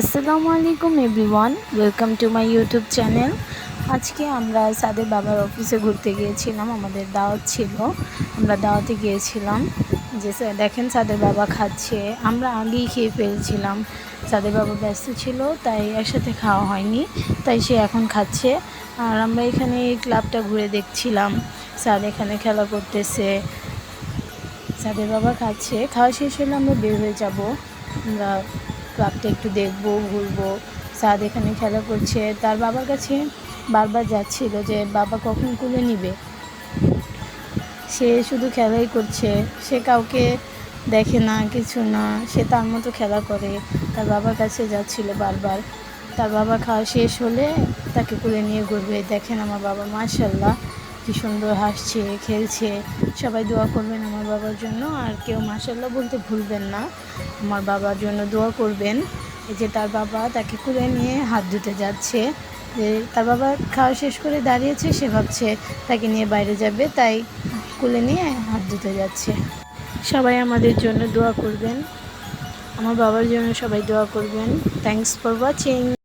আসসালামু আলাইকুম everyone, welcome to my YouTube channel. আজকে আমরা সাদের বাবার অফিসে ঘুরতে গিয়েছিলাম, আমাদের দাওয়াত ছিল। আমরা দাওয়াতে গিয়েছিলাম যে দেখেন সাদের বাবা খাচ্ছে। আমরা আগেই খেয়ে ফেলছিলাম। সাদের বাবা ব্যস্ত ছিল, তাই একসাথে খাওয়া হয়নি, তাই সে এখন খাচ্ছে। আর আমরা এখানে ক্লাবটা ঘুরে দেখছিলাম। স্যার এখানে খেলা করতেছে। সাদের বাবা খাচ্ছে। খাওয়া শেষ হলে আমরা বের হয়ে যাব। আমরা ক্লাবটা একটু দেখব, ঘুরবো। সাদ এখানে খেলা করছে। তার বাবার কাছে বারবার যাচ্ছিল যে, বাবা কখন কুলে নিবে? সে শুধু খেলাই করছে। সে কাউকে দেখে না, কিছু না। সে তার মতো খেলা করে। তার বাবার কাছে যাচ্ছিল বারবার। তার বাবা খাওয়া শেষ হলে তাকে কুলে নিয়ে ঘুরবে। দেখেন আমার বাবা মাশাল্লাহ কি সুন্দর হাসছে, খেলছে। সবাই দোয়া করবেন আমার বাবার জন্য আর কেউ মাশাল্লাহ বলতে ভুলবেন না। আমার বাবার জন্য দোয়া করবেন। এই যে তার বাবা তাকে কুলে নিয়ে হাত ধুতে যাচ্ছে। যে তার বাবা খাওয়া শেষ করে দাঁড়িয়েছে, সে ভাবছে তাকে নিয়ে বাইরে যাবে, তাই কুলে নিয়ে হাত ধুতে যাচ্ছে। সবাই আমাদের জন্য দোয়া করবেন। আমার বাবার জন্য সবাই দোয়া করবেন। Thanks for watching